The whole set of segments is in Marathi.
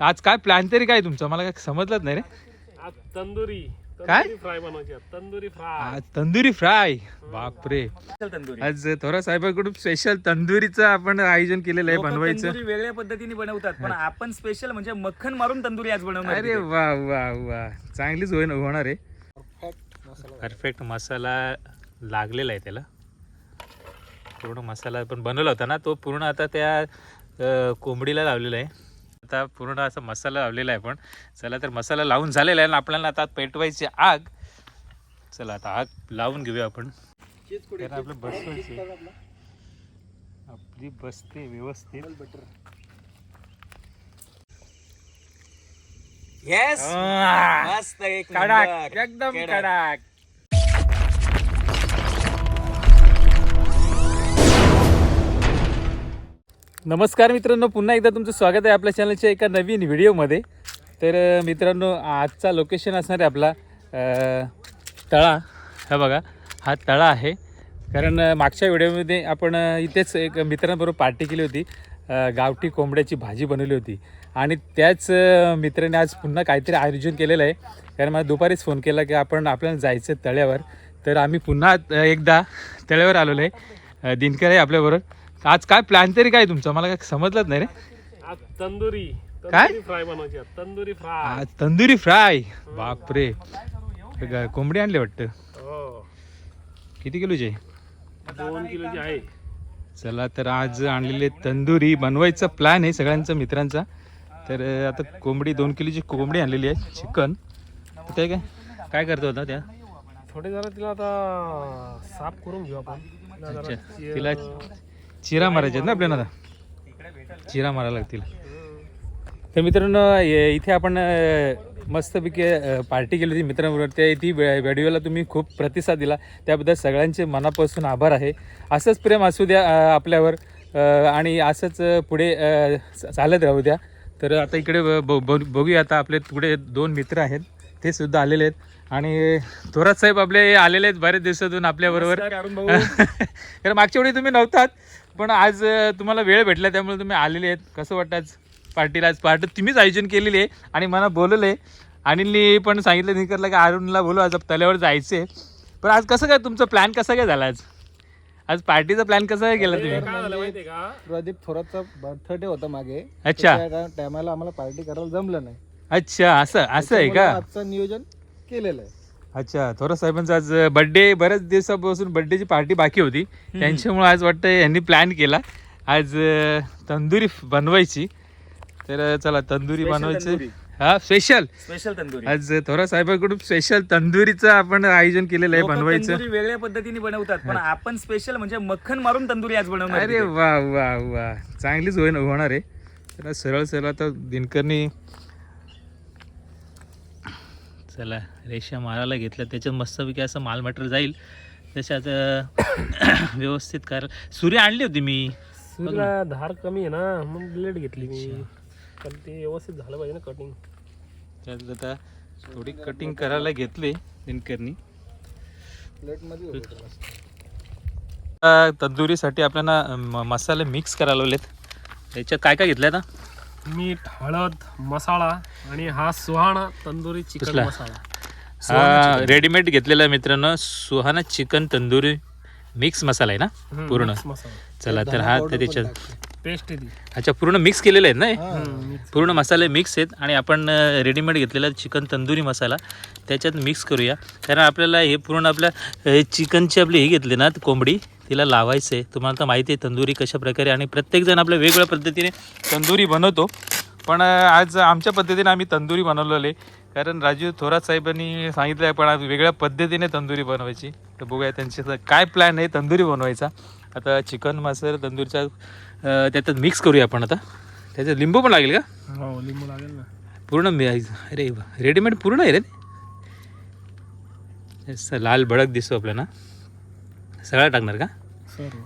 आज काय प्लॅन तरी काय तुमचा? मला काय समजलंच नाही रे. आज तंदुरी. काय? तंदुरी फ्राय बनवायची आहे. तंदुरी फ्राय आज तंदुरी फ्राय बापरे. तंदुरी. आज थोरा साहेबांकडून स्पेशल तंदुरीचं आपण आयोजन केलेलं आहे बनवायचं. तंदुरी वेगळ्या पद्धतीने बनवतात पण आपण स्पेशल म्हणजे मक्खन मारून तंदुरी आज बनवणार अरे. वा वा वा. चांगलीच होईन होणार आहे. परफेक्ट मसाला लागलेला आहे त्याला. पूर्ण मसाला पण बनवला होता ना तो पूर्ण आता त्या कोंबडीला लावलेला आहे. आता पूर्ण असा मसाला लावलेला आहे पण चला तर मसाला लावून झालेला आहे आणि आपल्याला आता पेटवायची आग चला आता आग लावून घेऊया आपण आपलं बसवायची आपली बसते व्यवस्थित! आ, मस्त. एकदम कडक. नमस्कार मित्रांनो पुन्हा एकदा तुमचं स्वागत आहे आपल्या चॅनलच्या एका नवीन व्हिडिओमध्ये. तर मित्रांनो आजचा लोकेशन असणार आहे आपला तळा. हा बघा हा तळा आहे. कारण मागच्या व्हिडिओमध्ये आपण इथेच एक मित्रांबरोबर पार्टी केली होती. गावठी कोंबड्याची भाजी बनवली होती. आणि त्याच मित्राने आज पुन्हा काहीतरी आयोजन केलेलं आहे. कारण मला दुपारीच फोन केला की आपण आपल्याला जायचं तळ्यावर. तर आम्ही पुन्हा एकदा तळ्यावर आलेलो आहे. दिनकर आहे आपल्याबरोबर. आज काय प्लॅन तरी काय तुमचा? मला काय समजलंच नाही रे. आज तंदुरी. काय? तंदुरी फ्राय बनवायची आहे. तंदुरी फ्राय आज तंदुरी फ्राय बापरे. ग- कोंबडी आणली वाटतं. हो. किती किलोची दोन किलोची आहे. चला तर आज आणलेले तंदुरी बनवायचा प्लॅन आहे सगळ्यांचा मित्रांचा. तर अं, आता कोंबडी दोन किलोची कोंबडी आणलेली आहे चिकन ते काय? काय करतो होता त्या? थोडे जरा तिला आता साफ करून घेऊ आपण. अच्छा. तिला चिरा मारायच्या आहेत ना आपल्याला आता? चिरा मारायला लागतील. तर मित्रांनो इथे आपण मस्तपैकी पार्टी केली होती मित्रांबरोबर. त्या ती व्हिडिओला तुम्ही खूप प्रतिसाद दिला. त्याबद्दल सगळ्यांचे मनापासून आभार आहे. असंच प्रेम असू द्या आपल्यावर. आणि असंच पुढे चालत राहू द्या. तर आता इकडे बघूया आता आपले पुढे दोन मित्र आहेत. ते सुद्धा आलेले आहेत. आणि थोरात साहेब आपले आलेले आहेत बरेच दिवसातून आपल्याबरोबर. कारण मागच्या वेळी तुम्ही नव्हतात. पण आज तुम्हाला वेळ भेटला त्यामुळे तुम्ही आलेले आहेत. कसं वाटतं आज पार्टीला? आज पार्टी तुम्हीच आयोजन केलेली आहे आणि मला बोलवलं आहे. अनिलनी पण सांगितलं निकरला की अरुणला बोलू आज तल्यावर जायचं आहे पण आज कसं काय तुमचा प्लॅन कसा काय झाला आज? आज पार्टीचा प्लॅन कसा काय केला तुम्ही? काय झालं माहितीये का? प्रदीप थोरातचा बर्थडे होता मागे. अच्छा. टायमाला आम्हाला पार्टी करायला जमलं नाही. अच्छा असं असं आहे का? आजचं नियोजन केलेलं आहे. अच्छा थोरा साहेबांचा आज बड्डे बऱ्याच दिवसापासून बड्डेची पार्टी बाकी होती. त्यांच्यामुळे आज वाटतं यांनी प्लॅन केला. आज तंदुरी बनवायची. तर चला तंदुरी बनवायची. हा स्पेशल स्पेशल तंदुरी. आज थोरा साहेबांकडून स्पेशल तंदुरीचं आपण आयोजन केलेलं आहे बनवायचं. तंदुरी वेगळ्या पद्धतीने बनवतात पण आपण स्पेशल म्हणजे मक्खन मारून तंदुरी आज बनवणार अरे. वा वा वा. चांगलीच होणार आहे. तर सरळ सरळ आता दिनकरनी चला रेषा मारायला घेतलं त्याच्यात मस्तपैकी असं माल मटेरियल जाईल. त्याच्यात अं, व्यवस्थित कर. सूर्य आणली होती मी. सूर्यला धार कमी आहे ना मग ब्लेड घेतली मी. पण ते व्यवस्थित झालं पाहिजे ना कटिंग त्यात आता थोडी कटिंग करायला घेतली दिनकरनी. तंदुरीसाठी आपल्याला मसाले मिक्स करायला लावलेत. त्याच्यात काय काय घेतलं आता? मीठ हळद मसाला आणि हा सुहाणा तंदुरी चिकन? मसाला. हा रेडीमेड घेतलेला आहे मित्रांनो. सुहाना चिकन तंदुरी मिक्स मसाला आहे ना? पूर्ण. चला तर हा तर त्याच्यात. पेस्ट आहे अच्छा पूर्ण मिक्स केलेले आहेत ना. पूर्ण मसाले मिक्स आहेत आणि आपण रेडीमेड घेतलेला चिकन तंदुरी मसाला त्याच्यात मिक्स करूया. कारण आपल्याला हे पूर्ण आपल्या हे चिकनची आपली ही घेतली ना कोंबडी तिला लावायचं. आहे तुम्हाला तर माहिती आहे तंदुरी कशा प्रकारे आणि प्रत्येकजण आपल्या वेगवेगळ्या पद्धतीने तंदुरी बनवतो. पण आज आमच्या पद्धतीने आम्ही तंदुरी बनवलेलं आहे. कारण राजू थोरात साहेबांनी सांगितलं आहे पण आज वेगळ्या पद्धतीने तंदुरी बनवायची. तर बघूया त्यांचे काय प्लॅन आहे तंदुरी बनवायचा. आता चिकन मसाला तंदुरीचा त्याच्यात मिक्स करूया आपण आता. त्याच्यात लिंबू पण लागेल का? हो लिंबू लागेल ना. पूर्ण मी अरे रेडीमेड पूर्ण आहे रे लाल भडक दिसतो आपल्याला. सगळा टाकणार का? सर्व.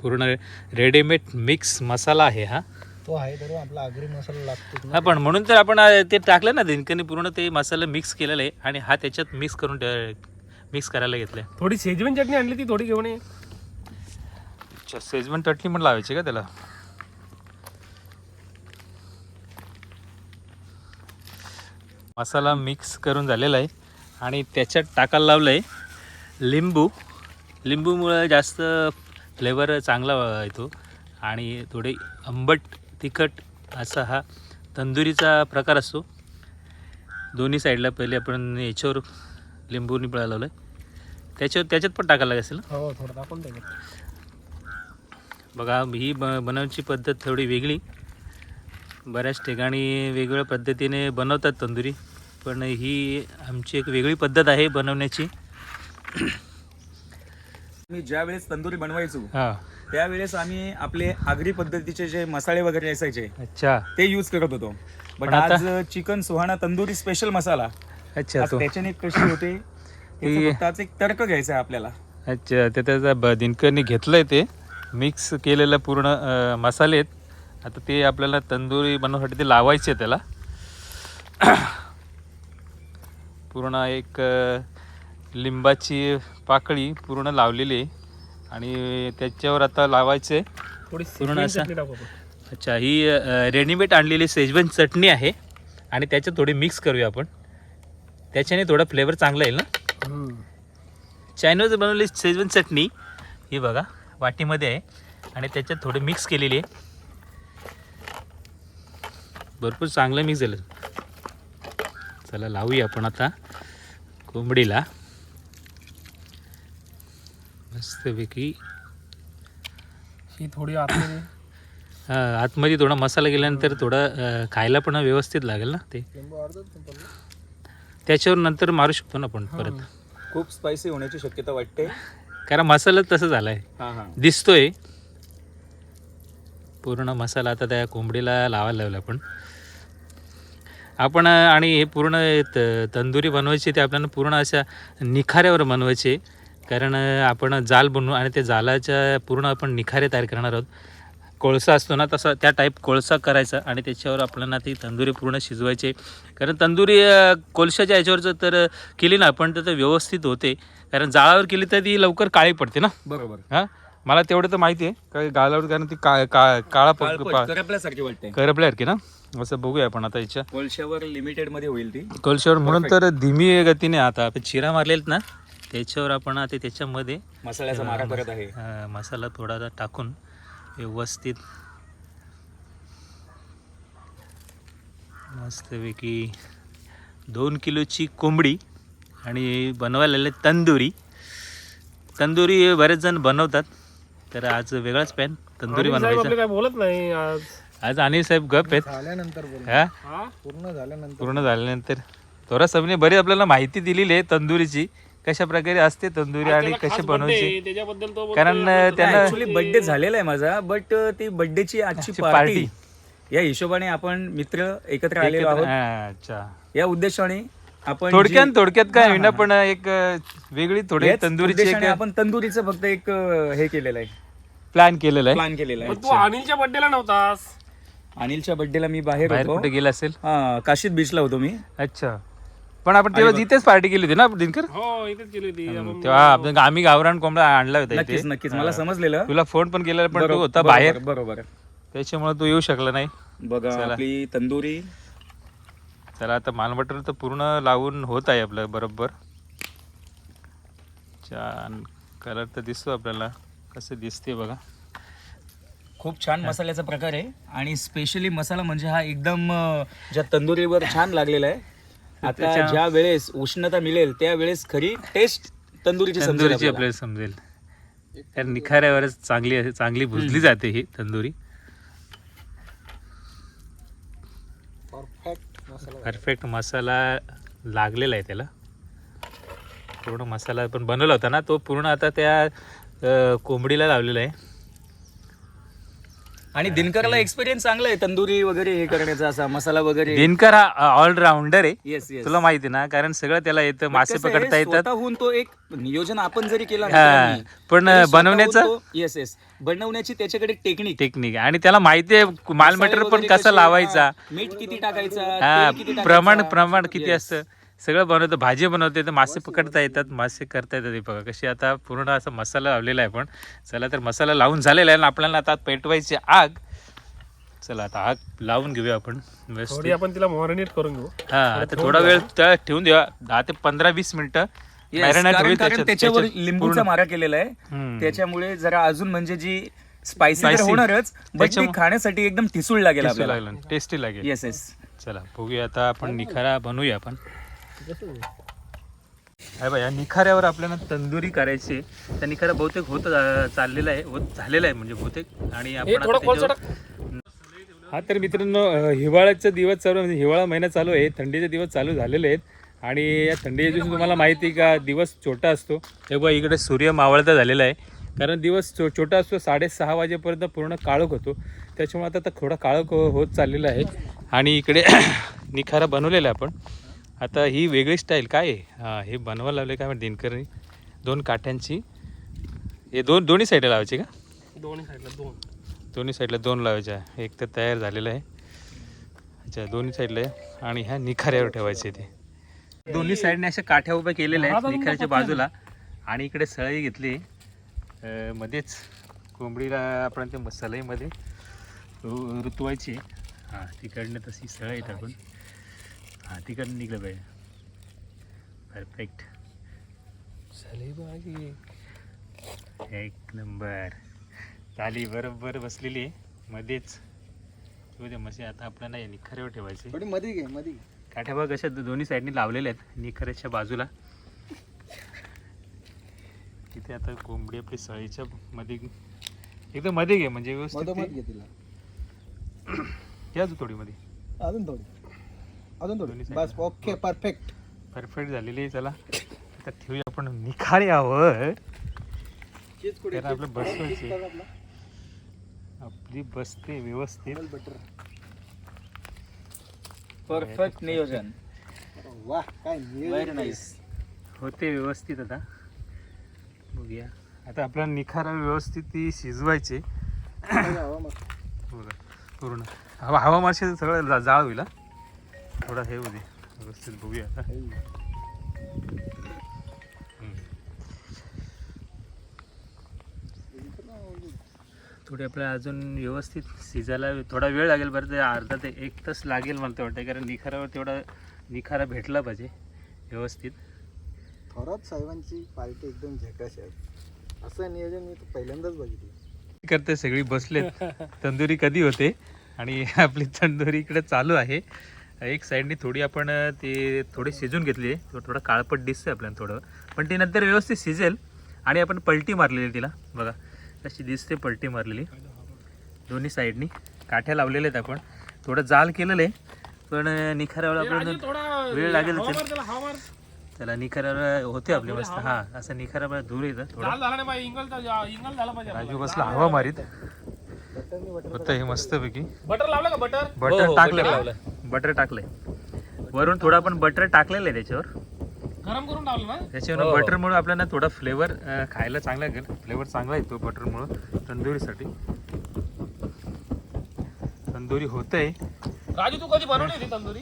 पूर्ण रेडीमेड मिक्स मसाला आहे हा. तो आहे तरी आपला आगरी मसाला लागतो. हा पण म्हणून तर आपण ते टाकलं ना दिनकनी पूर्ण ते मसाला मिक्स केलेलं आहे आणि हा त्याच्यात मिक्स करून मिक्स करायला घेतलं आहे. थोडी शेजवान चटणी आणली ती थोडी घेऊन ये. अच्छा सेजवन चटणी पण लावायची का त्याला? मसाला मिक्स करून झालेला आहे आणि त्याच्यात टाकायला लावलं आहे लिंबू. लिंबूमुळं जास्त फ्लेवर चांगला येतो. आणि थोडे आंबट तिखट असा हा तंदुरीचा प्रकार असतो. दोन्ही साईडला पहिले आपण याच्यावर लिंबू निपळा लावलं आहे त्याच्यावर त्याच्यात पण टाकायला लागेल ना? हो थोडं टाकून त्याच्यात बघा ही ब बनवण्याची पद्धत थोडी वेगळी. बऱ्याच ठिकाणी वेगवेगळ्या पद्धतीने बनवतात तंदुरी. पण ही आमची एक वेगळी पद्धत आहे बनवण्याची. मी ज्या वेळेस तंदुरी बनवायचो हां. त्यावेळेस आम्ही आपले आगरी पद्धतीचे जे मसाले वगैरे असायचे अच्छा. ते यूज करत होतो. बट आज चिकन सुहाणा तंदुरी स्पेशल मसाला. अच्छा त्याच्याने कशी होते एक तर्क घ्यायचा आपल्याला. अच्छा ते त्याचा दिनकरनी घेतलं आहे ते. मिक्स केलेलं पूर्ण मसाले आहेत. आता ते आपल्याला तंदुरी बनवण्यासाठी ते लावायचे त्याला. पूर्ण एक लिंबाची पाकळी पूर्ण लावलेली आहे. आणि त्याच्यावर आता लावायचे. थोडी पूर्ण असा- अच्छा ही रेडीमेड आणलेली शेजवान चटणी आहे. आणि त्याच्यात थोडी मिक्स करूया आपण. त्याच्याने थोडा फ्लेवर चांगला येईल ना? चायनोज बनवलेली शेजवान चटणी ही बघा वाटीमध्ये आहे. आणि त्याच्यात थोडी मिक्स केलेली आहे. भरपूर चांगलं मिक्स झालं. चला लावूया आपण आता कोंबडीला. मस्तपैकी ही थोडी आतमध्ये. हा, आतमध्ये थोडा मसाला गेल्यानंतर थोडा अ, खायला पण व्यवस्थित लागेल ना ते. लिंबू. त्याच्यावर नंतर मारू शकतो ना आपण परत. खूप स्पायसी होण्याची शक्यता वाटते. कारण मसाला तसं झालाय. हा हा. दिसतोय. पूर्ण मसाला आता त्या कोंबडीला लावायला लावला आपण. आपण आणि हे पूर्ण त- तंदुरी बनवायची ते आपल्याला पूर्ण अशा निखाऱ्यावर बनवायचे. कारण आपण जाल बनवू आणि त्या जालाच्या पूर्ण आपण निखारे तयार करणार आहोत. कोळसा असतो ना तसा त्या टाईप कोळसा करायचा आणि त्याच्यावर आपल्याला ती तंदुरी पूर्ण शिजवायची. कारण तंदुरी कोळशाच्या याच्यावर जर तर केली ना आपण तर ते व्यवस्थित होते. कारण जाळावर केली तर ती लवकर काळी पडते ना? बरोबर. हा? मला तेवढं तर माहिती आहे. काय गालावर कारण ती का का- काळा पा- करपल्यासारखी वाटते. करपल्यासारखी ना? असं बघूया आपण आता याच्या. कोळशावर लिमिटेडमध्ये होईल ती. कोळशावर म्हणून तर धीमी गतीने आता आपण चिरा मारलेत ना? त्याच्यावर आपण आता त्याच्यामध्ये मसाल्याचा मारा करत आहे. अं, मसाला थोडासा टाकून व्यवस्थित मस्तपैकी दोन किलोची कोंबडी आणि बनवायला आले तंदुरी तंदुरी बरेच जण बनवतात तर आज वेगळाच पॅन तंदुरी साहेब बनवायचा. आपले काय बोलत नाही आज. आज अनिल साहेब गप आहेत. झाल्यानंतर बोल. हा? हा? पूर्ण झाल्यानंतर. पूर्ण झाल्यानंतर. थोडा सबने बरी आपल्याला माहिती दिलेली आहे तंदुरीची. कशा प्रकारे असते तंदुरी आणि खास बनवायची त्याच्याबद्दल तो कारण, त्यांना- ऍक्च्युली बर्थडे झालेला आहे माझा बट ती बर्थडेची आजची आजची पार्टी. या हिशोबाने आपण मित्र एकत्र आलेलो आहोत. अच्छा. या उद्देशाने आपण थोडक्यात थोडक्यात काय होईना हा. पण एक वेगळी थोडी तंदुरीची आपण तंदुरीचं फक्त एक हे केलेलं आहे. प्लॅन केलेला आहे. प्लॅन केलेला पण आहे तू अनिलच्या बर्थडेला नव्हतास. अनिलच्या बर्थडेला मी बाहेर बाहेर होतो. कुठे गेला असेल? हा काशीत बीचला होतो मी. अच्छा. पण आपण तेव्हा इथेच पार्टी केली होती ना दिनकर? हो इथेच केली होती. आपण तेव्हा आपण आम्ही गावरान कोंबडा आणला होता इथे. नक्कीच नक्कीच. मला समजलेलं. तुला फोन पण केलेला पण तू होता बाहेर. बरोबर. त्याच्यामुळे तू येऊ शकला नाही. बघा. आपली तंदुरी. चला आता मालमटर तर पूर्ण लावून होत आहे आपलं बरोबर. छान कलर तर दिसतो आपल्याला. कसं दिसते बघा. खूप छान मसाल्याचा प्रकार आहे. आणि स्पेशली मसाला म्हणजे हा एकदम अं, ज्या तंदुरीवर छान लागलेला आहे. आता त्याच्या- ज्या वेळेस उष्णता मिळेल त्या वेळेस खरी टेस्ट तंदुरीची समजेल तंदुरीची आपल्याला. आपल्याला समजेल. कारण निखाऱ्यावरच चांगली चांगली भुजली जाते ही तंदुरी. परफेक्ट मसाला. परफेक्ट मसाला लागलेला आहे त्याला. पूर्ण मसाला आपण बनवला होता ना तो पूर्ण आता त्या अं, कोंबडीला लावलेला आहे. आणि दिनकरला एक्सपिरियन्स चांगला आहे तंदुरी वगैरे हे करण्याचा असा मसाला वगैरे. दिनकर हा ऑलराऊंडर आहे. येस येस तुला माहिती ना कारण सगळं त्याला येतं मासे पकडता येतात. स्वतःहून तो एक नियोजन आपण जरी केला हा, पण बनवण्याचं- येस येस बनवण्याची त्याच्याकडे टेक्निक टेक्निक आणि त्याला माहिती आहे माल मटेरियल पण कसं लावायचा? मीठ किती टाकायचा हा तेल किती प्रमाण. प्रमाण किती Yes. असतं? सगळं बनवतं भाजी बनवते तर मासे पकडता येतात मासे करता येतात. हे बघा कशी आता पूर्ण असा मसाला लावलेला आहे पण. चला तर मसाला लावून झालेला आहे आणि आपल्याला आता पेटवायची आग. चला आता आग लावून घेऊया आपण व्यवस्थित. आपण तिला मॉरिनेट करून घेऊ. हा आता थोडा वेळ त्या ठेवून द्या दहा ते पंधरा वीस मिनिटं होईल त्याच्यात- त्याच्यावर त्याच्यात लिंबूचा पूर्ण- मारा केलेला आहे. हम्म. त्याच्यामुळे जरा अजून म्हणजे जी स्पायसी Spicy. होणारच बट ती त्याच्यामुळे- खाण्यासाठी एकदम ठिसूळ लागेल टेस्टी आपल्याला. लागेल टेस्टी लागेल. येस येस चला बघूया आता आपण निखारा बनवूया आपण. अरे बा या निखाऱ्यावर आपल्याला तंदुरी करायची. त्या निखारा बहुतेक होत चाललेला आहे होत झालेला आहे म्हणजे बहुतेक. आणि हे आपण हा तर मित्रांनो हिवाळ्याचा दिवस चालू म्हणजे हिवाळा महिना चालू आहे थंडीचे दिवस चालू झालेले आहेत. आणि या थंडीच्या दिवशी तुम्हाला माहिती आहे का दिवस छोटा असतो. तेव्हा इकडे सूर्य मावळता झालेला आहे. कारण दिवस छो छोटा असतो साडेसहा वाजेपर्यंत पूर्ण काळोख होतो. त्याच्यामुळे आता आता थोडा काळोख हो- होत चाललेला आहे. आणि इकडे निखारा बनवलेला आहे आपण. आता ही वेगळी स्टाईल काय आहे? हां हे बनवायला लावले काय म्हणते दिनकरनी? दोन काठ्यांची. हे दोन दोन्ही साईडला लावायची का? दोन्ही साईडला दोन. दोन्ही साईडला दोन लावायच्या. एक तर तयार झालेलं आहे. अच्छा दोन्ही साईडला आहे. आणि ह्या निखाऱ्यावर ठेवायचे ते. दोन्ही साईडने अशा काठ्या उभ्या केलेल्या आहेत निखाऱ्याच्या बाजूला. आणि इकडे सळई घेतली. मध्येच कोंबडीला आपण त्या सळईमध्ये रु- रुतवायची. हां तिकडनं तशी सळई टाकून. हां तिकडनं निघलं पाहिजे परफेक्ट एक नंबर. ताली बरोबर बसलेली आहे. मध्येच. दे मशी आता आपल्याला या निखाऱ्यावर ठेवायचे. थोडी मध्ये घे मध्ये काठ्या बघ अशा दोन्ही साईडनी लावलेल्या आहेत. निखाऱ्याच्या बाजूला. तिथे आता कोंबडी आपली सळीच्या मध्ये एकदम मध्ये घे म्हणजे व्यवस्थित घे तिला. घ्या तू थोडी मध्ये अजून थोडी. अजून थोडी बस. Okay perfect. परफेक्ट झालेली आहे चला. आता ठेवूया आपण. निखाऱ्यावर त्याला आपलं बसवायचे आपली? बसते व्यवस्थित. बटर परफेक्ट नियोजन. वा काय व्हेरी नियोजन नाईस होते व्यवस्थित आता. बघूया. आता आपल्याला निखारा व्यवस्थित ती शिजवायची. बघा पूर्ण. हवा हवा सगळं जा- जाळ होईल हा. थोडा हे होऊ दे. व्यवस्थित बघूया आता. थोडी आपल्याला अजून व्यवस्थित शिजायला थोडा वेळ लागेल बरं ते अर्धा ते एक तास लागेल मला तर वाटतं कारण निखारावर तेवढा निखारा भेटला पाहिजे. व्यवस्थित. थोरात साहेबांची पार्टी एकदम झकाश आहे. असं नियोजन मी पहिल्यांदाच बघितलं. करते सगळी बसलेत. तंदुरी कधी होते? आणि आपली तंदुरी इकडे चालू आहे. एक साईडनी थोडी आपण ते थोडी शिजून घेतली. आहे थोडं काळपट दिसतंय आपल्याला थोडं. पण ती नंतर व्यवस्थित शिजेल आणि आपण पलटी मारलेली तिला. बघा कशी दिसते पलटी मारलेली. दोन्ही साईडनी काठ्या लावलेल्या आहेत आपण. थोडं जाल केलेलं आहे पण अं, निखाऱ्यावर आपण थोडा वेळ लागेल त्याला. मार त्याला हवा मार. त्याला निखाऱ्यावर होते आपले मस्त. हा असं निखाऱ्यावर धूर येतं थोडं. जाल झाला नाही पाहिजे इंगल तर- इंगल झाला पाहिजे राजू बसला हवा मारीत. होतं हे मस्तपैकी. बटर लावलं का बटर बटर हो, टाकलं butter का? लावलंय. बटर टाकलंय वरून थोडं आपण बटर टाकलेलं आहे त्याच्यावर. गरम करून लावलं ना? त्याच्यावर हो, हो. बटरमुळे आपल्याला थोडा फ्लेवर खायला चांगला लागेल. फ्लेवर चांगला येतो बटरमुळं तंदुरीसाठी. तंदुरी होतंय. राजू तू कधी बनवली होती तंदुरी?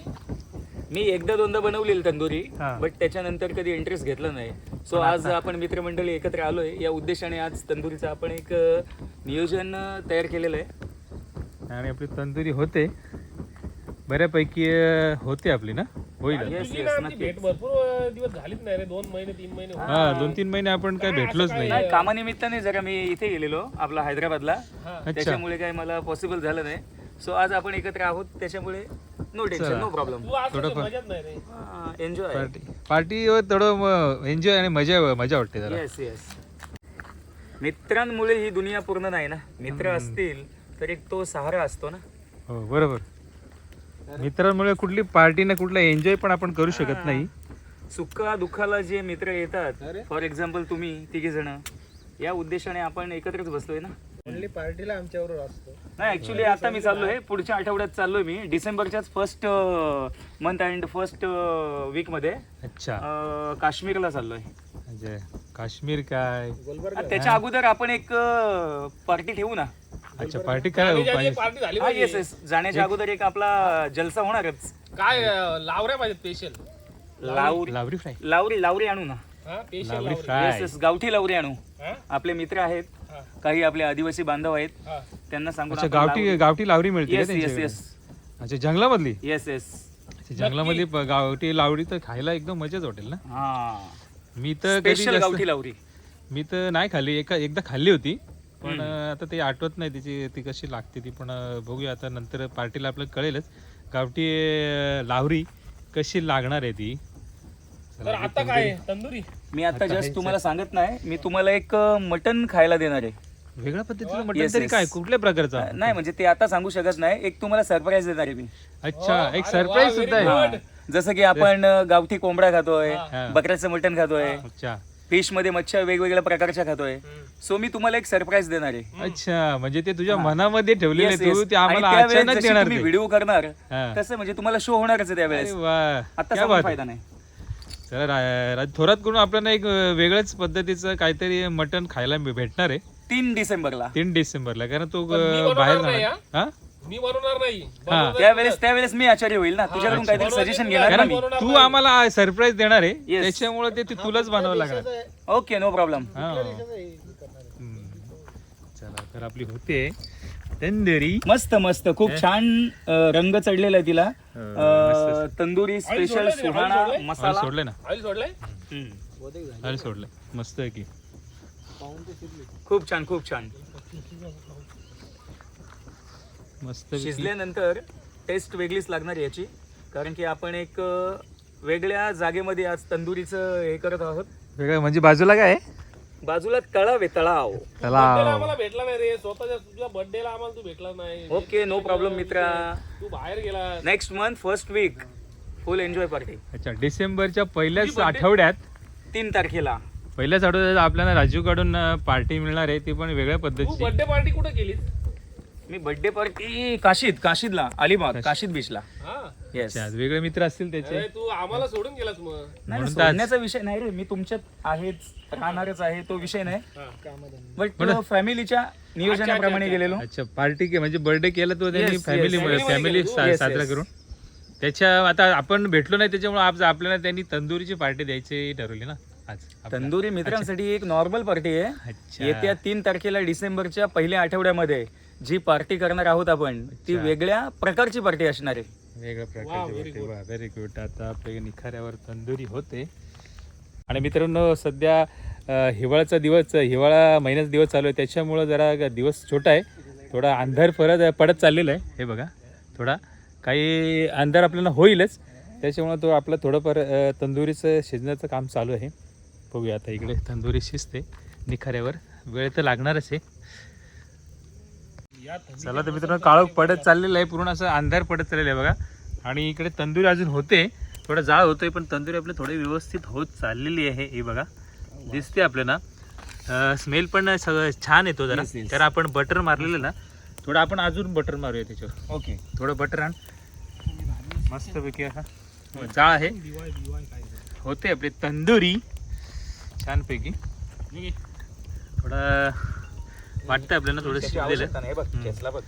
मी एकदा दोनदा बनवलेली तंदुरी हा. बट त्याच्यानंतर कधी इंटरेस्ट घेतला नाही. सो आज आपण मित्रमंडळी एकत्र आलोय. या उद्देशाने आज तंदुरीचं आपण एक अ, नियोजन अ, तयार केलेलं आहे. आणि आपली तंदुरी होते. बऱ्यापैकी अं, होते आपली ना? होईल आमची नक्की. भेट भरपूर दिवस झालीच नाही रे. दोन महिने तीन महिने होते. हा दोन तीन महिने आपण काय भेटलोच नाही नाही कामानिमित्ताने जरा मी इथे गेलेलो आपला हैदराबादला. त्याच्यामुळे काय मला पॉसिबल झालं नाही. सो आज आपण एकत्र आहोत त्याच्यामुळे नो टेन्शन नो प्रॉब्लेम तू आज कसं मजाच नाही रे. एन्जॉय पार्टी पार्टीवर थोडं एन्जॉय आणि मजा मजा वाटते जरा. येस येस मित्रांमुळे ही दुनिया पूर्ण नाही ना? मित्र असतील तर एक तो सहारा असतो ना? हो बरोबर. मित्रांमुळे कुठली पार्टी ना कुठला एन्जॉय पण आपण करू शकत नाही. सुखा दुःखाला जे मित्र येतात. फॉर एक्झाम्पल तुम्ही तिघे जण या उद्देशाने आपण एकत्रच बसलोय ना? ओनली पार्टीला आमच्याबरोबर असतो. नाही ऍक्च्युली आता मी चाललोय पुढच्या आठवड्यात चाललोय मी. डिसेंबरच्याच फर्स्ट मंथ अँड फर्स्ट वीकमध्ये अच्छा. काश्मीरला चाललोय. म्हणजे काश्मीर काय? त्याच्या अगोदर आपण एक पार्टी ठेवू ना. अच्छा पार्टी काय पाहिजे. पार्टी झाली हा पाहिजे. येस येस जाण्याच्या अगोदर एक आपला जलसा होणारच. काय अं, लावऱ्या पाहिजेत स्पेशल लावरी लावरी फ्राय. लावरी लावरी आणू ना. हा स्पेशल लावरी येस फ्राय. येस गावठी लावरी आणू. हा? आपले मित्र आहेत. काही आपले आदिवासी बांधव आहेत. हा. त्यांना अच्छा आपण गावठी गावठी लावरी मिळते का येस येस त्यांच्याकडे? येस अच्छा जंगलामधली? येस येस अच्छा, जंगलामधली प- गावठी लावडी तर खायला एकदम मजाच वाटेल ना? हा. मी तर कधी स्पेशल जास्त गावठी लावरी. मी तर नाही खाल्ली. एका एकदा खाल्ली होती. पण आता ते आठवत नाही तिची. ती कशी लागते ती. पण बघूया. आता नंतर पार्टीला आपल्याला कळेलच. गावठी अं, लावरी कशी लागणार आहे ती. तर आता काय आहे? तंदुरी? मी आता जस्ट तुम्हाला सांगत नाही. मी तुम्हाला एक मटन खायला देणार आहे. वेगळ्या पद्धतीचं मटण Yes, तरी yes. काय? कुठल्या प्रकारचा? नाही म्हणजे ते आता सांगू शकत नाही. एक तुम्हाला सरप्राईज देणार आहे मी. अच्छा एक सरप्राईज सुद्धा आहे. जसं की आपण गावठी कोंबडा खातोय हा. बकऱ्याचं मटण खातोय अच्छा. फिशमध्ये मच्छर वेगवेगळ्या प्रकारच्या खातोय. सो मी तुम्हाला एक सरप्राईज देणार आहे. अच्छा म्हणजे ते तुझ्या मनामध्ये ठेवलेले. व्हिडिओ करणार. तसं म्हणजे तुम्हाला शो होणारच आहे अरे त्यावेळेस आता क्या सांगून बात फायदा. नाही. तर थोरात करून आपल्याला एक वेगळ्याच पद्धतीचं काहीतरी मटण खायला भेटणार आहे. तीन डिसेंबरला. तीन डिसेंबरला कारण तो बाहेर हा? मी बनवणार नाही. हा. बनवणार त्यावेळेस त्यावेळेस मी आचार्य होईल ना. तुझ्याकडून काहीतरी सजेशन. घेणार ना कारण मी? बनवणार तू नाही. आम्हाला सरप्राईज देणार आहे. Yes. त्याच्यामुळे ते ते तुलाच बनावं लागणार. ओके नो प्रॉब्लेम हा. हम्म. चला तर आपली होते. तंदुरी. मस्त मस्त. खूप छान अ, रंग चढलेला आहे तिला. अ, तंदुरी स्पेशल सोडलंय सुहाणा ऑइल मसाला. सोडले ना? ऑइल सोडलंय? हम्म. ऑइल सोडले मस्त आहे की. खूप छान खूप छान. मस्त शिजल्यानंतर टेस्ट वेगळीच लागणार याची. कारण की आपण एक वेगळ्या जागेमध्ये आज तंदुरीचं हे करत आहोत. वेगळं म्हणजे बाजूला काय आहे? बाजूला तळाव आहे तळाव. बर्थडेला तलाव आम्हाला भेटला नाही रे. स्वतःच्या तुझ्या बर्थडेला आम्हाला तू भेटला नाही. ओके नो प्रॉब्लेम मित्रा. तू बाहेर गेला next month first week full enjoy party अच्छा डिसेंबरच्या पहिल्याच आठवड्यात? तीन तारखेला. पहिल्याच आठवड्यात आपल्याला राजूकडून पार्टी मिळणार आहे ती पण वेगळ्या तू पद्धतीची. बर्थडे पार्टी कुठे केली मी बर्थडे पार्टी काशीद काशीदला अलिबाग काशीद बीचला हा. येस अच्छा, वेगळे मित्र असतील त्याचे? अरे तू आम्हाला सोडून गेलास मग. नाही म्हणून तर आज- सोडण्याचा विषय नाही रे मी तुमच्यात आहेच राहणारच आहे तो विषय नाही. हा. बट फॅमिलीच्या नियोजनाप्रमाणे गेलेलो. अच्छा पार्टी के म्हणजे बर्थडे केला तो त्यांनी Yes, फॅमिली फॅमिली Yes, साजरा yes. करून. त्याच्या आता आपण भेटलो नाही त्याच्यामुळे आज आपल्याला त्यांनी तंदुरीची पार्टी द्यायची ठरवली ना आज. तंदुरी मित्रांसाठी एक नॉर्मल पार्टी आहे. अच्छा. येत्या तीन तारखेला डिसेंबरच्या पहिल्या आठवड्यामध्ये जी पार्टी करणार आहोत आपण ती अच्छा. वेगळ्या प्रकारची पार्टी असणार आहे. वेगळ्या very प्रकारची व्हेरी गुड आता आपल्या निखाऱ्यावर तंदुरी होते. आणि मित्रांनो सध्या अ, हिवाळ्याचा दिवस हिवाळा महिन्याचा दिवस चालू आहे. त्याच्यामुळं जरा दिवस छोटा आहे. थोडा अंधार परत पडत चाललेला आहे. हे बघा. थोडा काही अंधार आपल्याला होईलच. त्याच्यामुळं तो आपलं थोडंफार अ, तंदुरीचं शिजण्याचं काम चालू आहे. बघूया आता इकडे तंदुरी शिजते निखाऱ्यावर. वेळ तर लागणारच आहे. चला तर मित्रांनो काळोख पडत चाललेलं आहे पूर्ण असं अंधार पडत चाललेलं आहे बघा. आणि इकडे तंदुरी अजून होते थोडा जाळ होतोय पण तंदुरी आपली थोडी व्यवस्थित होत चाललेली आहे ही बघा. दिसते आपल्याला. स्मेल पण सगळं छान येतो जरा. कारण आपण बटर मारलेलं ना थोडं आपण अजून बटर मारूया त्याच्यावर. ओके थोडं बटर आण. मस्तपैकी असा जाळ आहे. होते आपली तंदुरी. छानपैकी. थोडं वाटतं आपल्याला थोडं शिजलेलं. खेचला बघ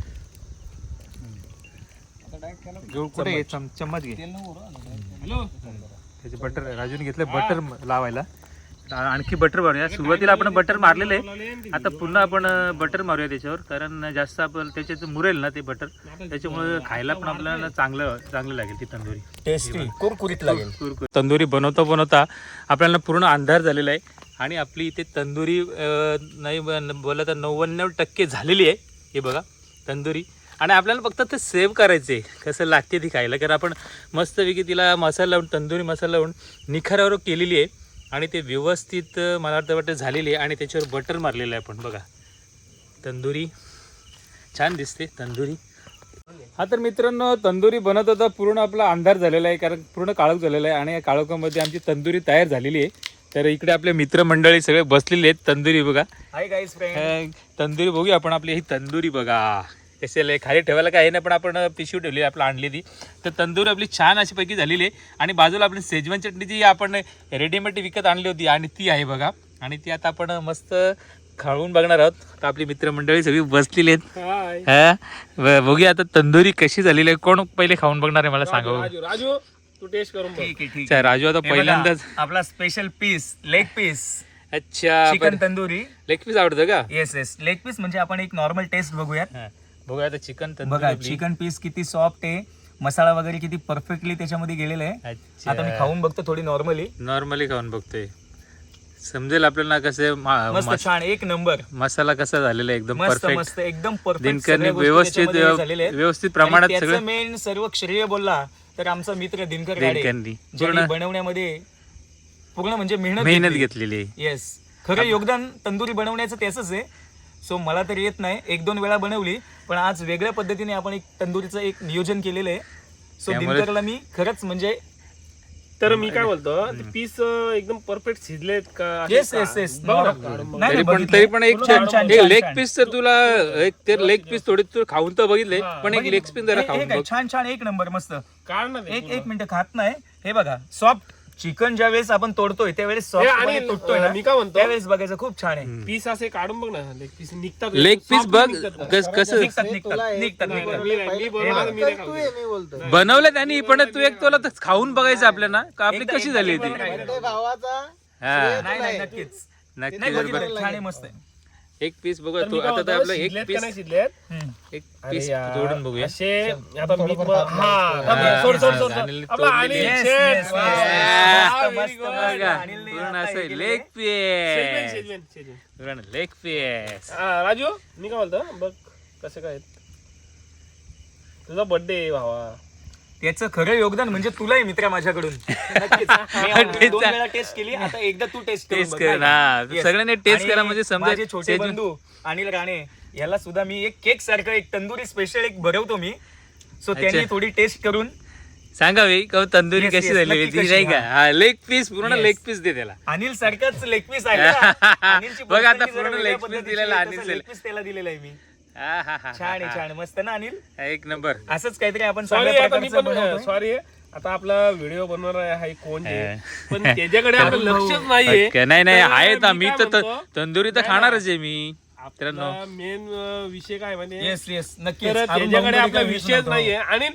घेऊ कुठे घे? चम चम्मच घे. हॅलो? त्याचे बटर राजूने घेतलं बटर लावायला. आणखी बटर मारूया. सुरुवातीला आपण बटर मारलेलं. आहे आता पुन्हा आपण बटर मारूया त्याच्यावर. कारण जास्त आपण त्याच्यात मुरेल ना ते बटर त्याच्यामुळे खायला पण आपल्याला चांगलं चांगलं लागेल ती तंदुरी. टेस्टी कुरकुरीत लागेल. तंदुरी बनवता बनवता आपल्याला पूर्ण अंधार झालेला आहे. आणि आपली इथे तंदुरी नाही बोला बोललं तर नव्याण्णव टक्के झालेली आहे. हे बघा तंदुरी. आणि आपल्याला फक्त ते सेव्ह करायचे कसं लागते ती खायला. कारण आपण मस्तपैकी तिला मसाला लावून तंदुरी मसाला लावून निखारावर केलेली आहे. आणि ते व्यवस्थित मला वाटतं वाटतं झालेली आहे. आणि त्याच्यावर बटर मारलेलं आहे आपण बघा. तंदुरी. छान दिसते तंदुरी. हा तर मित्रांनो तंदुरी बनत होता. पूर्ण आपला अंधार झालेला आहे. कारण पूर्ण काळोख झालेला आहे. आणि या काळोखामध्ये आमची तंदुरी तयार झालेली आहे. तर इकडे आपले मित्रमंडळी सगळे बसलेले आहेत. तंदुरी बघा. हाय अं, तंदुरी बघूया आपण आपली. ही तंदुरी बघा. आहे? खाली ठेवायला काय नाही पण आपण पिशवी ठेवली आपलं आणली ती तर तंदुरी आपली छान अशी पैकी झालेली आहे. आणि बाजूला आपली सेजवान चटणी जी आपण रेडीमेड विकत आणली होती. आणि ती आहे बघा. आणि ती आता आपण मस्त खाऊन बघणार आहोत. तर आपली मित्रमंडळी सगळी बसलेली आहेत. हा? बघूया आता तंदुरी कशी झालेली आहे. कोण पहिले खाऊन बघणार आहे मला सांगा राजू. तू टेस्ट करून बघ. ठीक आहे ठीक अच्छा, राजू आता हे बघा, पहिल्यांदाच आपला स्पेशल पीस लेग पीस अच्छा चिकन तंदुरी. लेग पीस आवडतं का? येस येस लेग पीस म्हणजे आपण एक नॉर्मल टेस्ट बघूयात. हा. बघूया आता चिकन बघा चिकन पीस किती सॉफ्ट आहे. मसाला वगैरे किती परफेक्टली त्याच्यामध्ये गेलेला आहे. आता मी खाऊन बघतो थोडी नॉर्मली नॉर्मली खाऊन बघतोय. समजेल आपल्याला कसं मस्त मस- छान एक नंबर. मसाला कसा झालेला एकदम मस्त परफेक्ट मस्त एकदम दिनकरने व्यवस्थित व्यवस्थित प्रमाणात सगळं मेन सर्व श्रेय बोलला तर आमचा मित्र दिनकर गाडे दिनकरनी. बनवण्यामध्ये पूर्ण म्हणजे मेहनत मेहनत घेतली. घेतलेली येस खरं योगदान तंदुरी बनवण्याचं त्याच आहे. सो मला तर येत नाही. एक दोन वेळा बनवली पण आज वेगळ्या पद्धतीने आपण एक तंदुरीचं एक नियोजन केलेलं आहे. सो दिनकरला मी खरंच म्हणजे तर मी काय बोलतो ते पीस एकदम परफेक्ट शिजलेत का असे येस? येस येस बघ ना, काढून बघ. नाही, तरी पण बघितलंय. तरी पण एक छान, छान, लेग छान. पीस तर तुला एक ते लेग पीस थोडी तू खाऊन तर बघितले पण एक बघितलं. लेग पीस जरा हे- हे खाऊन काय, बघ छान छान एक नंबर मस्त काढ ना ते एक पूर्ण. एक मिनिट खात नाही हे बघा सॉफ्ट चिकन ज्या वेळेस आपण तोडतोय त्यावेळेस सॉफ्ट आणि तुटतोय मी काय ना म्हणतो? त्यावेळेस बघायचं खूप छान आहे. पीस असे काढून बघ ना लेग पीस निघतात. लेग पीस बघ? कस कसं? निघतात निघतात एक निघतात नाही, निघतात. नाही, मी- मी बनवणार, मी नाही तू खाऊ. ये, मी बोलतोय. बनवलं त्यांनी पण तू एक तुला तर खाऊन बघायचं आपल्याला का आपली एकदा- कशी एकदा झाली बनवून ती? काय ते भावाचा हा. नाही नाही नक्कीच. नक्की नाही बरोबर. बघितलं छान आहे मस्त आहे. एक पीस बघू तर तू काय आता तर म्हणतो, आपलं एक पीस शिजलेत. एक अरे पीस यार, तोडून बघूया असे आता मी थोडंफार तुम्हा- टाकलं हा, असतं. थांब, हा, सोड, सोड, सोड, हा, सोड. अनिल आपला तोडलेली. अनिल, Yes, शेट. yes, वा, yes. वा, मस्त, very मस्त, good. मस्त. बघा अनिलने पूर्ण आता हे असं केलेलं लेग शेजवेन, पीस शेजवेन, शेजवेन. पूर्ण लेग पीस हा, राजू मी काय बोलतो बघ कसं काय आहेत. तुझा बर्थडे भावा त्याचं खरं योगदान म्हणजे तुलाही मित्र माझ्याकडून नक्कीच. मी आधी दोन वेळा टेस्ट केली आता एकदा तू टेस्ट Taste कर, हा. सगळ्यांनी taste करा म्हणजे समजेल. माझे छोटे बंधू अनिल राणे याला सुद्धा मी एक केक सारखं एक तंदुरी स्पेशल एक भरवतो मी सो त्यांनी अच्छा. थोडी टेस्ट करून सांगावी का तंदुरी Yes, कशी yes, झाली नक्की ती कशी, नाही का हा. लेग पीस पूर्ण Yes. लेग पीस दे त्याला अनिल सारखाच लेग पीस आहे ना. अनिलची बघ आता पूर्ण leg piece पद्धतीची दिलेला अनिल leg piece त्याला दिलेला आहे मी हा, हा, हा, छान आहे. हा, छान मस्त ना अनिल? हा. एक नंबर. असंच काहीतरी आपण सॉरी चांगल्या आता मी प्रकारचं पण बनवतोय. सॉरी आता आपला व्हिडिओ बनवणार आहे कोण जे हा. पण त्याच्याकडे आपलं लक्षच नाहीये. ओके, नाही नाही तर आहे ना मी काय तर म्हणतो, तंदुरी तर खाणारच आहे मी. मित्रांनो. आपला मेन विषय काय म्हणजे येस येस नक्की तर त्याच्याकडे आपला विषयच नाहीये. आणि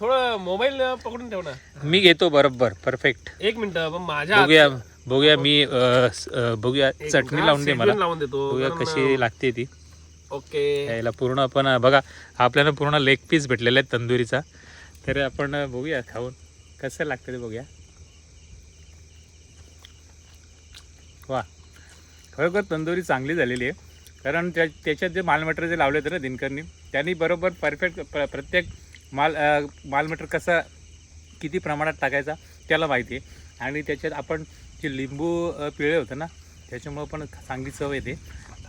थोडं मोबाईल पकडून ठेव ना. मी घेतो बरोबर परफेक्ट एक मिनिट माझ्या बघूया बघूया मी अ, स- अ, बघूया चटणी लावून दे मला. लावून देतो. बघूया कारण, कशी लागते ती. ओके. यायला पूर्ण आपण बघा आपल्याला पूर्ण लेग पीस भेटलेला आहे तंदुरीचा. तर आपण बघूया खाऊन. कसं लागतं ते बघूया. वा. खरोखर तंदुरी चांगली झालेली आहे. कारण त्या त्याच्यात जे माल जे लावले होते ना दिनकरनी त्यांनी बरोबर परफेक्ट प्रत्येक माल मालमटर कसा किती प्रमाणात टाकायचा त्याला माहिती आहे. आणि त्याच्यात आपण जे लिंबू पिळे होतं ना त्याच्यामुळं पण चांगली चव येते.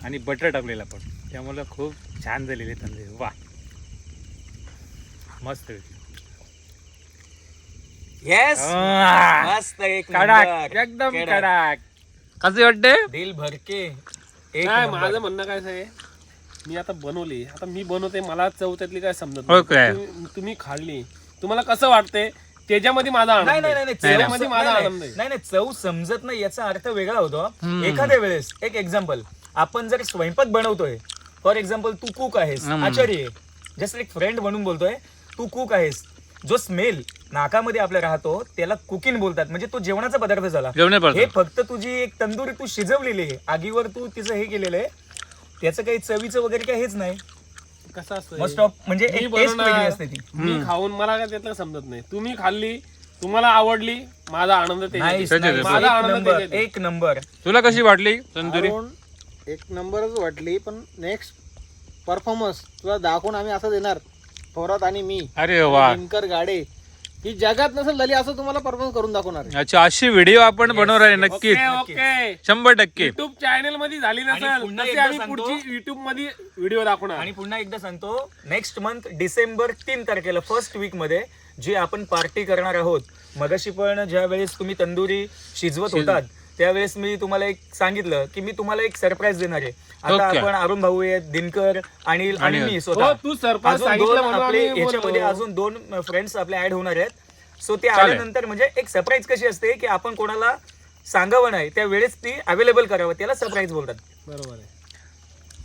आणि बटर टाकलेलं आपण. त्यामुळं खूप छान झालेली तंदुरी वा. मस्त. येस. मस्त एक कडाक. एकदम कडक. कसं वाटते दिल भरके एक काय नंबर. माझं म्हणणं काय आहे मी आता बनवली. आता मी बनवते मला चव त्यातली काय समजत हो काय? तुम्ही- तुम्ही खाल्ली. तुम्हाला कसं वाटते त्याच्यामध्ये माझा आनंद नाही आहे. नाही नाही त्याच्यामध्ये माझा नाही, आनंद नाही आहे. नाही, नाही, चव समजत नाही याचा अर्थ वेगळा होतो. एखाद्या वेळेस एक एक्झाम्पल आपण जर स्वयंपाक बनवतोय फॉर एक्झाम्पल तू कुक आहेस हम्म. आचार्य आहे. जस्ट एक फ्रेंड म्हणून बोलतोय तू कुक आहेस. जो स्मेल नाकामध्ये आपल्या राहतो त्याला कुकिंग बोलतात. म्हणजे तो जेवणाचा पदार्थ झाला. जेवणे हे फक्त तुझी एक तंदुरी तू शिजवलेली आहे. आगीवर तू तिचं हे केलेलं आहे. त्याचं काही चवीचं वगैरे काही हेच नाही. कसं असतं मस्ट ऑफ म्हणजे मी एक टेस्ट बनवणार, वेगळी असते ती. मी खाऊन मला काय त्यातलं समजत नाही. तुम्ही खाल्ली तुम्हाला आवडली माझा आनंद त्याच्यात Nice, त्याच्यात nice. येतो. माझा एक आनंद त्याच्यात एक नंबर तुला कशी वाटली तंदुरी? एक नंबरच वाटली पण नेक्स्ट परफॉर्मन्स तुला दाखवून आम्ही असं देणार. थोरात आणि मी. अरे वा. दिनकर गाडे. ही जगात नसेल झाली असं तुम्हाला परफॉर्म करून दाखवणार आहे. अच्छा अशी व्हिडिओ आपण बनवणार आहे नक्की ओके ओके शंभर टक्के. युट्यूब चॅनलमध्ये झाली नसेल पुन्हा तशी एकदा आम्ही सांगतो. पुढची युट्यूबमध्ये व्हिडिओ दाखवणार. आणि पुन्हा एकदा सांगतो नेक्स्ट मंथ डिसेंबर तीन तारखेला फर्स्ट वीकमध्ये जी आपण पार्टी करणार आहोत मगाशी पण ज्या वेळेस तुम्ही तंदुरी शिजवत होतात त्यावेळेस मी तुम्हाला एक सांगितलं की मी तुम्हाला एक सरप्राईज देणार आहे. आता Okay. आपण अरुण भाऊ आहेत दिनकर अनिल आणि मी हो स्वतः तू सरप्राईज अजून सांगितलं दोन म्हणून आपले आम्ही याच्यामध्ये बोललो. अजून दोन फ्रेंड्स आपले ऍड होणार आहेत. सो ते चालेल. आल्यानंतर म्हणजे एक सरप्राईज कशी असते की आपण कोणाला सांगावं नाही त्या वेळेस ती अवेलेबल करावं त्याला सरप्राईज बोलतात. बरोबर आहे.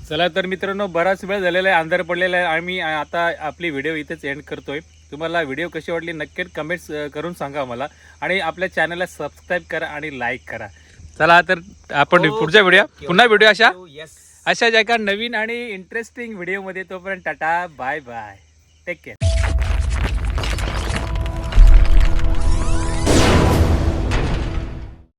चला तर मित्रांनो बराच वेळ झालेला आहे अंधार पडलेला आहे. आम्ही आता आपली व्हिडिओ इथेच एंड करतोय. तुम्हाला व्हिडिओ कशी वाटली नक्कीच कमेंट्स करून सांगा मला आणि आपल्या चॅनलला सबस्क्राईब करा आणि लाईक करा. चला तर आपण पुढच्या व्हिडिओ पुन्हा व्हिडिओ अशा येस अशाच एका नवीन आणि इंटरेस्टिंग व्हिडिओमध्ये तोपर्यंत tata bye bye take care